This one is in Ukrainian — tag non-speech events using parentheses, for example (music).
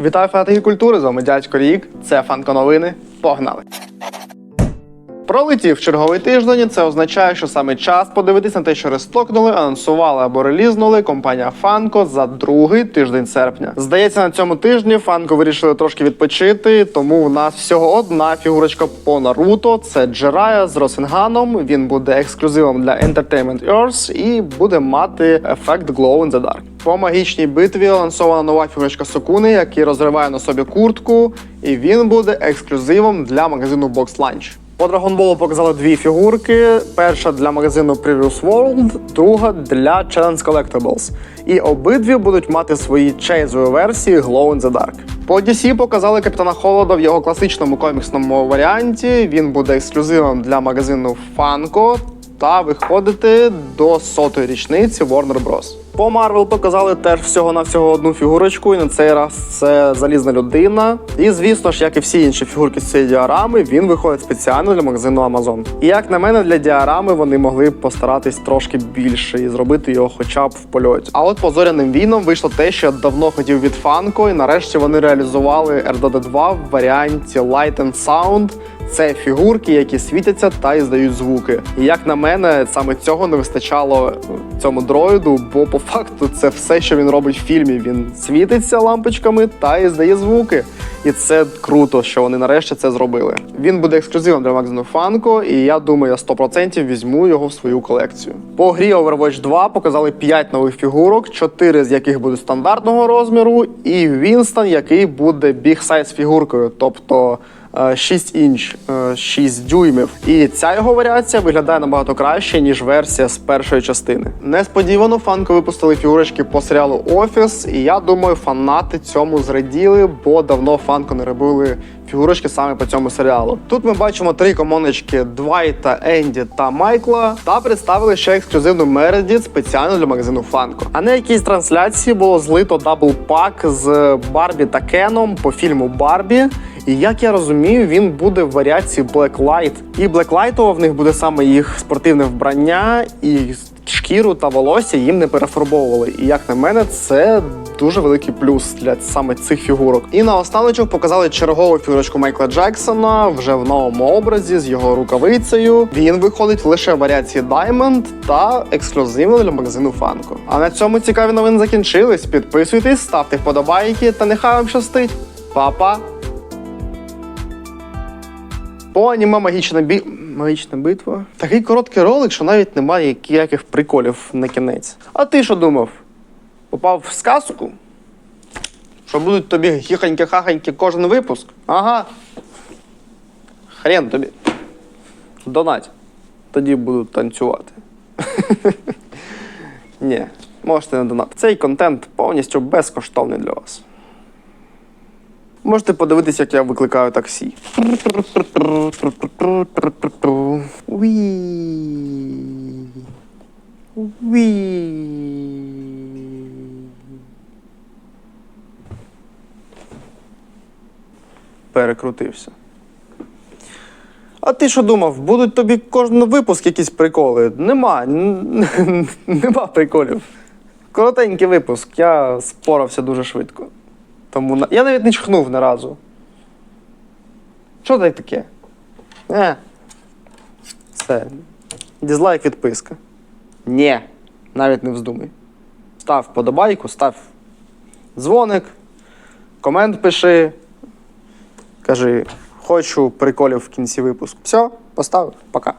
Вітаю фанатики культури, з вами дядько Рік. Це фанко новини. Погнали! Пролетів черговий тиждень. Це означає, що саме час подивитися на те, що рестокнули, анонсували або релізнули компанія Фанко за другий тиждень серпня. Здається, на цьому тижні Фанко вирішили трошки відпочити, тому у нас всього одна фігурочка по Наруто. Це Джерая з Росинганом. Він буде ексклюзивом для Entertainment Earth і буде мати ефект Glow in the Dark. По магічній битві лансована нова фігурочка Сокуни, який розриває на собі куртку, і він буде ексклюзивом для магазину Box Lunch. По Dragon показали дві фігурки: перша для магазину Previous World, друга для Challenge Collectibles. І обидві будуть мати свої чейзові версії Glow in the Dark. По DC показали капітана Холода в його класичному коміксному варіанті. Він буде ексклюзивом для магазину Funko та виходити до сотої річниці Warner Bros. По Marvel показали теж всього на всього одну фігурочку, і на цей раз це залізна людина. І звісно ж, як і всі інші фігурки з цієї діарами, він виходить спеціально для магазину Amazon. І як на мене, для діарами вони могли б постаратись трошки більше і зробити його хоча б в польоті. А от по зоряним війнам вийшло те, що я давно хотів від Funko, і нарешті вони реалізували RDD 2 в варіанті Light and Sound. Це фігурки, які світяться та і здають звуки. І як на мене, саме цього не вистачало цьому дроїду, бо по факту це все, що він робить в фільмі. Він світиться лампочками та і здає звуки. І це круто, що вони нарешті це зробили. Він буде ексклюзивом для магазину Funko, і я думаю, я 100% візьму його в свою колекцію. По грі Overwatch 2 показали 5 нових фігурок, 4 з яких будуть стандартного розміру, і Вінстон, який буде біг сайз фігуркою, тобто. Е, 6 інч, е, 6 дюймів. І ця його варіація виглядає набагато краще, ніж версія з першої частини. Несподівано фанко випустили фігурочки по серіалу Офіс, і я думаю, фанати цьому зраділи, бо давно фанко не робили фігурочки саме по цьому серіалу. Тут ми бачимо три комоночки Двайта, Енді та Майкла, та представили ще ексклюзивну Мередіт спеціально для магазину Фанко. А на якійсь трансляції було злито дабл-пак з Барбі та Кеном по фільму Барбі. І як я розумію, він буде в варіації Blacklight. І Blacklightово в них буде саме їх спортивне вбрання і шкіру та волосся їм не перефарбовували. І як на мене, це дуже великий плюс для саме цих фігурок. І наостаночок показали чергову фігурочку Майкла Джексона вже в новому образі з його рукавицею. Він виходить лише в варіації Diamond та ексклюзивно для магазину Funko. А на цьому цікаві новини закінчились. Підписуйтесь, ставте вподобайки та нехай вам щастить. Па-па! По аніме магічна бі... магічна битва. Такий короткий ролик, що навіть немає ніяких приколів на кінець. А ти що думав? Попав в сказку? Що будуть тобі хіхоньки-хахоньки кожен випуск? Ага. Хрен тобі. Донать. Тоді буду танцювати. (laughs) Ні, можете не донати. Цей контент повністю безкоштовний для вас. Можете подивитися, як я викликаю таксі. Уі. Уі. Перекрутився. А ти що думав, будуть тобі кожен випуск якісь приколи? Нема. Нема приколів. Коротенький випуск, я спорався дуже швидко. Тому на... я навіть не чхнув ні разу. Що це таке? Е. Все. Дізлайк відписка. Ні, навіть не вздумай. Став подобайку, став дзвоник, комент пиши. Кажи, хочу приколів в кінці випуску. Все, поставив, пока.